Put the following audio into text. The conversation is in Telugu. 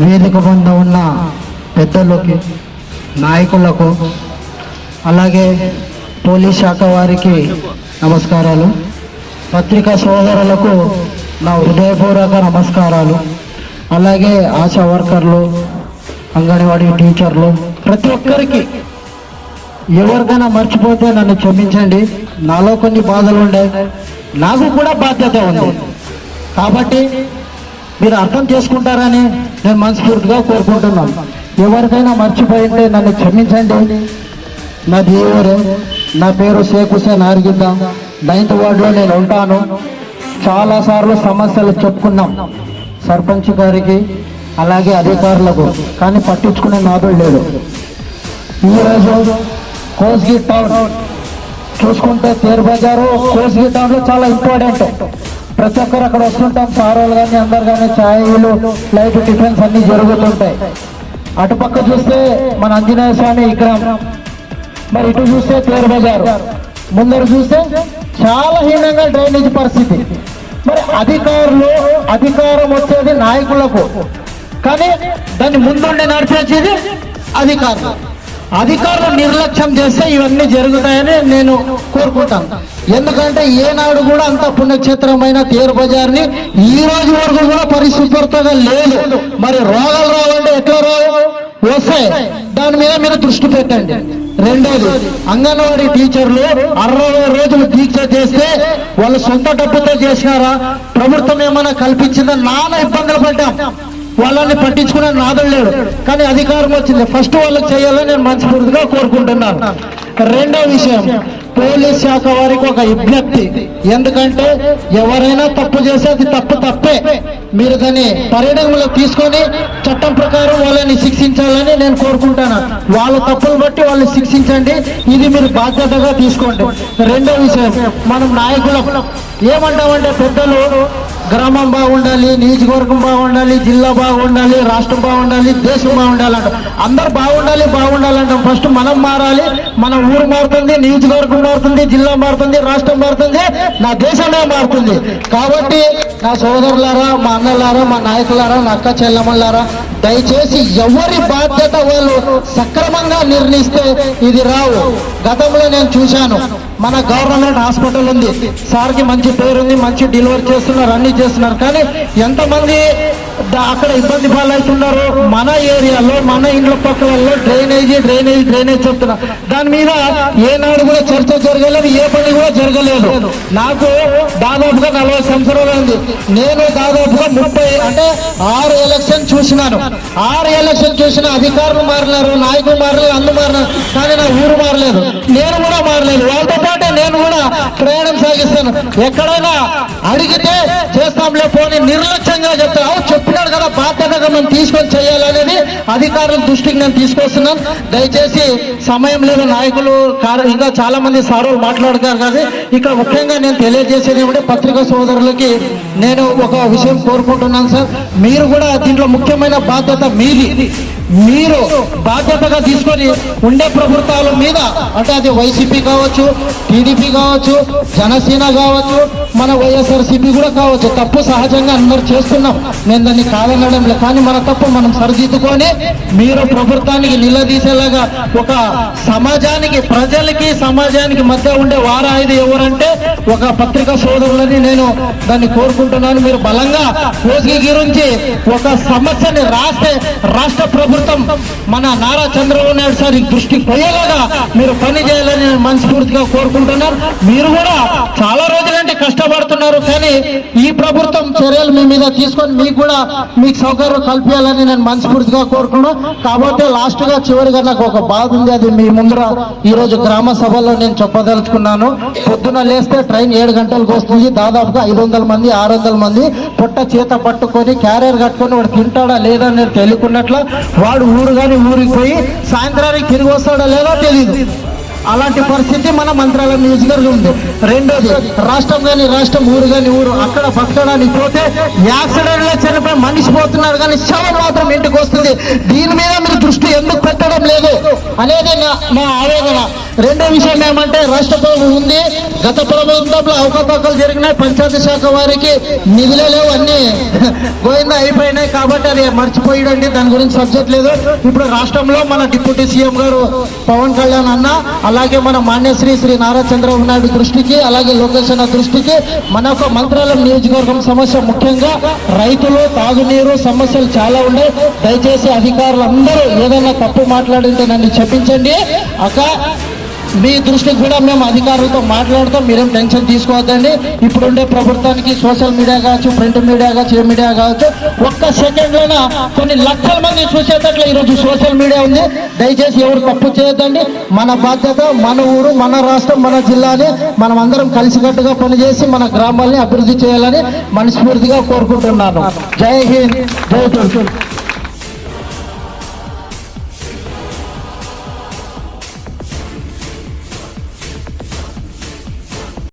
వేదిక పొంద ఉన్న పెద్దలకి నాయకులకు అలాగే పోలీస్ శాఖ వారికి నమస్కారాలు. పత్రికా సోదరులకు నా హృదయపూర్వక నమస్కారాలు. అలాగే ఆశా వర్కర్లు అంగన్వాడీ టీచర్లు ప్రతి ఒక్కరికి ఎవరికైనా మర్చిపోతే నన్ను క్షమించండి. నాలో కొన్ని బాధలు ఉండే నాకు కూడా బాధ్యత ఉంది. కాబట్టి మీరు అర్థం చేసుకుంటారని నేను మనస్ఫూర్తిగా కోరుకుంటున్నాను. ఎవరికైనా మర్చిపోయింటే నన్ను క్షమించండి. నాది ఏ ఊరే నా పేరు షేక్ హుసేన్ ఆర్గిద్ద నైన్త్ వార్డులో నేను ఉంటాను. చాలాసార్లు సమస్యలు చెప్పుకున్నాం సర్పంచ్ గారికి అలాగే అధికారులకు కానీ పట్టించుకునే నాదుడు లేడు. ఈరోజు కోస్గి టౌన్ చూసుకుంటే తేరు బజారు కోస్గి టౌన్లో చాలా ఇంపార్టెంట్. ప్రతి ఒక్కరు అక్కడ వస్తుంటాం. సారోలు కానీ అందరు కానీ ఛాయలు లైట్ టిఫిన్స్ అన్ని జరుగుతుంటాయి. అటుపక్క చూస్తే మన ఆంజనేయ స్వామి విగ్రహం. మరి ఇటు చూస్తే తేరు బజార్. ముందర చూస్తే చాలా హీనంగా డ్రైనేజ్ పరిస్థితి. మరి అధికారులు అధికారం వచ్చేది నాయకులకు. కానీ దాన్ని ముందుండి నడిపించేది అధికారులు. అధికారులు నిర్లక్ష్యం చేస్తే ఇవన్నీ జరుగుతాయని నేను కోరుకుంటాను. ఎందుకంటే ఏనాడు కూడా అంత పుణ్యక్షేత్రమైన తేరు బజార్ని ఈ రోజు వరకు కూడా పరిశుభ్రతగా లేదు. మరి రోగాలు రావాలంటే ఎట్లా రావు? వస్తాయి. దాని మీద మీరు దృష్టి పెట్టండి. రెండోది అంగన్వాడీ టీచర్లు అరవై రోజులు దీక్ష చేస్తే వాళ్ళు సొంత డబ్బుతో చేసినారా? ప్రభుత్వం ఏమైనా కల్పించిందా? నానా ఇబ్బందులు పడ్డాం. వాళ్ళని పట్టించుకునే నాదం లేడు. కానీ అధికారం వచ్చింది. ఫస్ట్ వాళ్ళకి చేయాలని నేను మనస్ఫూర్తిగా కోరుకుంటున్నాను. రెండో విషయం పోలీస్ శాఖ వారికి ఒక విజ్ఞప్తి. ఎందుకంటే ఎవరైనా తప్పు చేస్తే అది తప్పు తప్పే. మీరు దాన్ని పరిగణనలో తీసుకొని చట్టం ప్రకారం వాళ్ళని శిక్షించాలని నేను కోరుకుంటాను. వాళ్ళ తప్పులు బట్టి వాళ్ళని శిక్షించండి. ఇది మీరు బాధ్యతగా తీసుకోండి. రెండో విషయం మనం నాయకులం. ఏమంటామంటే పెద్దలు గ్రామం బాగుండాలి నియోజకవర్గం బాగుండాలి జిల్లా బాగుండాలి రాష్ట్రం బాగుండాలి దేశం బాగుండాలంట. అందరు బాగుండాలి బాగుండాలంటాం. ఫస్ట్ మనం మారాలి మన ఊరు మారుతుంది నియోజకవర్గం మారుతుంది జిల్లా మారుతుంది రాష్ట్రం మారుతుంది నా దేశమే మారుతుంది. కాబట్టి నా సోదరులారా మా అన్నలారా మా నాయకులారా నా అక్క చెల్లెమ్మలారా దయచేసి ఎవరి బాధ్యత వాళ్ళు సక్రమంగా నిర్ణయిస్తే ఇది రావు. గతంలో నేను చూశాను. మన గవర్నమెంట్ హాస్పిటల్ ఉంది. సార్కి మంచి పేరు ఉంది మంచి డెలివరీ చేస్తున్నారు అన్ని చేస్తున్నారు. కానీ ఎంతమంది అక్కడ ఇబ్బంది పాలవుతున్నారు. మన ఏరియాలో మన ఇండ్ల పక్కలలో డ్రైనేజీ డ్రైనేజీ డ్రైనేజ్ చెప్తున్నా. దాని మీద ఏనాడు కూడా చర్చ జరగలేదు ఏ పని కూడా జరగలేదు. నాకు దాదాపుగా నలభై సంవత్సరాలు ఉంది నేను దాదాపుగా ముప్పై అంటే ఆరు ఎలక్షన్ చూసినాను. ఆరు ఎలక్షన్ చూసిన అధికారులు మారినారు నాయకులు మారలేదు అందు మారినారు కానీ నా ఊరు మారలేదు. నేను కూడా మారలేదు. వాళ్ళతో పాటే నేను కూడా చేస్తాను ఎక్కడైనా అడిగితే చేస్తాంలే పోని నిర్లక్ష్యంగా చెప్తాను అవు చెప్పినాడు కదా బాధ్యతగా మనం తీసుకొని చేయాలనేది అధికారుల దృష్టికి నేను తీసుకొస్తున్నాను. దయచేసి సమయం లేదు నాయకులు ఇంకా చాలా మంది సారులు మాట్లాడతారు కానీ ఇక్కడ ముఖ్యంగా నేను తెలియజేసేది ఏమిటంటే పత్రికా సోదరులకి నేను ఒక విషయం కోరుకుంటున్నాను సార్. మీరు కూడా దీంట్లో ముఖ్యమైన బాధ్యత మీది. మీరు బాధ్యతగా తీసుకొని ఉండే ప్రభుత్వాల మీద అంటే అది వైసీపీ కావచ్చు టీడీపీ కావచ్చు జనసేన కావచ్చు మన వైఎస్ఆర్సీపీ కూడా కావచ్చు. తప్పు సహజంగా అందరు చేస్తున్నాం. నేను దాన్ని కాదనడం లేదు. కానీ మన తప్పు మనం సరిదిద్దుకొని మీరు ప్రభుత్వానికి నిలదీసేలాగా ఒక సమాజానికి ప్రజలకి సమాజానికి మధ్య ఉండే వారాయిది ఎవరంటే ఒక పత్రికా సోదరులని నేను దాన్ని కోరుకుంటున్నాను. మీరు బలంగా కోసిగి గురించి ఒక సమస్యని రాస్తే రాష్ట్ర ప్రభుత్వం మన నారా చంద్రబాబు నాయుడు సార్ దృష్టికి పోయేలాగా మీరు పని చేయాలని నేను మనస్ఫూర్తిగా కోరుకుంటున్నారు. మీరు కూడా చాలా రోజులంటే కష్టపడుతున్నారు కానీ ఈ ప్రభుత్వం చర్యలు మీ మీద తీసుకొని మీకు కూడా మీకు సౌకర్యం కల్పించాలని నేను మనస్ఫూర్తిగా కోరుకున్నాను కాబట్టి లాస్ట్గా చివరిగా నాకు ఒక బాధ ఉంది. అది మీ ముందర ఈ రోజు గ్రామ సభలో నేను చెప్పదలుచుకున్నాను. పొద్దున లేస్తే ట్రైన్ ఏడు గంటలకు వస్తుంది. దాదాపుగా ఐదు వందల మంది ఆరు వందల మంది పొట్ట చేత పట్టుకొని క్యారియర్ కట్టుకొని వాడు తింటాడా లేదా అనేది తెలియకున్నట్ల వాడు ఊరు కానీ ఊరికి పోయి సాయంత్రానికి తిరిగి వస్తాడో లేదో తెలియదు అలాంటి పరిస్థితి మన మంత్రాలయం నియోజకవర్గం ఉంది. రెండోది రాష్ట్రం కానీ రాష్ట్రం ఊరు కానీ ఊరు అక్కడ పట్టడానికి పోతే యాక్సిడెంట్లో చనిపోయి మనిషి పోతున్నారు కానీ శవం మాత్రం ఇంటికి వస్తుంది. దీని మీద మీరు దృష్టి ఎందుకు పెట్టడం లేదు అనేది నా- మా ఆవేదన. రెండో విషయం ఏమంటే రాష్ట్ర ప్రభుత్వం ఉంది. గత ప్రభుత్వంలో అవకతవకలు జరిగినాయి. పంచాయతీ శాఖ వారికి నిధులు లేవు అన్ని పోయిందా అయిపోయినాయి కాబట్టి అది మర్చిపోయాడండి. దాని గురించి సబ్జెక్ట్ లేదు. ఇప్పుడు రాష్ట్రంలో మన డిప్యూటీ సీఎం గారు పవన్ కళ్యాణ్ అన్న అలాగే మన మాన్యశ్రీ శ్రీ నారా చంద్రబాబు నాయుడు దృష్టికి అలాగే లోకేష్ అన్న దృష్టికి మన యొక్క మంత్రాలయం నియోజకవర్గం సమస్య ముఖ్యంగా రైతులు తాగునీరు సమస్యలు చాలా ఉన్నాయి. దయచేసి అధికారులు అందరూ ఏదైనా తప్పు మాట్లాడితే నన్ను చెప్పించండి అక్క మీ దృష్టికి కూడా మేము అధికారులతో మాట్లాడుతాం మీరేం టెన్షన్ తీసుకోవద్దండి. ఇప్పుడుండే ప్రభుత్వానికి సోషల్ మీడియా కావచ్చు ప్రింట్ మీడియా కావచ్చు ఏ మీడియా కావచ్చు ఒక్క సెకండ్లోన కొన్ని లక్షల మంది చూసేటట్లు ఈరోజు సోషల్ మీడియా ఉంది. దయచేసి ఎవరు తప్పు చేయొద్దండి. మన బాధ్యత మన ఊరు మన రాష్ట్రం మన జిల్లాని మనం అందరం కలిసికట్టుగా పనిచేసి మన గ్రామాల్ని అభివృద్ధి చేయాలని మనస్ఫూర్తిగా కోరుకుంటున్నాను. జై హింద్ జై తెలుగు